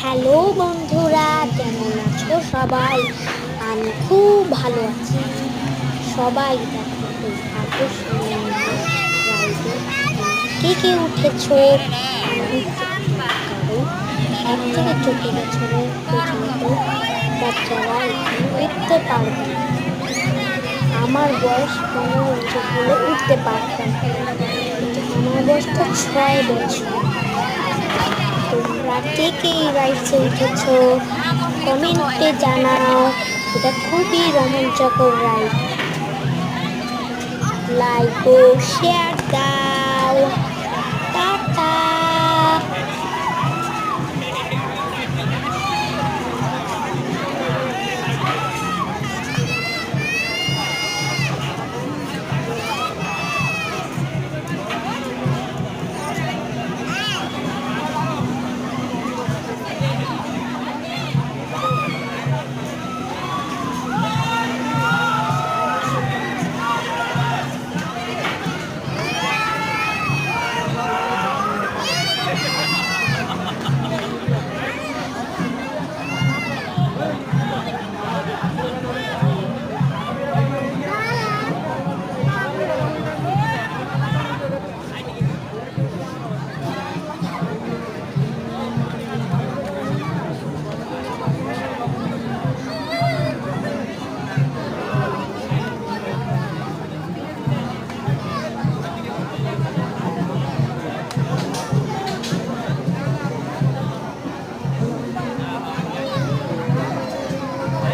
Hello বন্ধুরা, কেমন আছো সবাই? আমি খুব ভালো আছি। সবাই দেখো কে কে উঠেছো? এক থেকে চোখে বছরের পর্যন্ত বাচ্চারা উঠতে পারবে আমার বয়স পনেরো বছর হলে উঠতে পারতাম আমার বয়স তো ছয় বছর। তোমরা কে কে এই রাইডসে উঠেছ? কমেন্টে জানাও। এটা খুবই রোমাঞ্চকর রাইড লাইক ও শেয়ার দাও।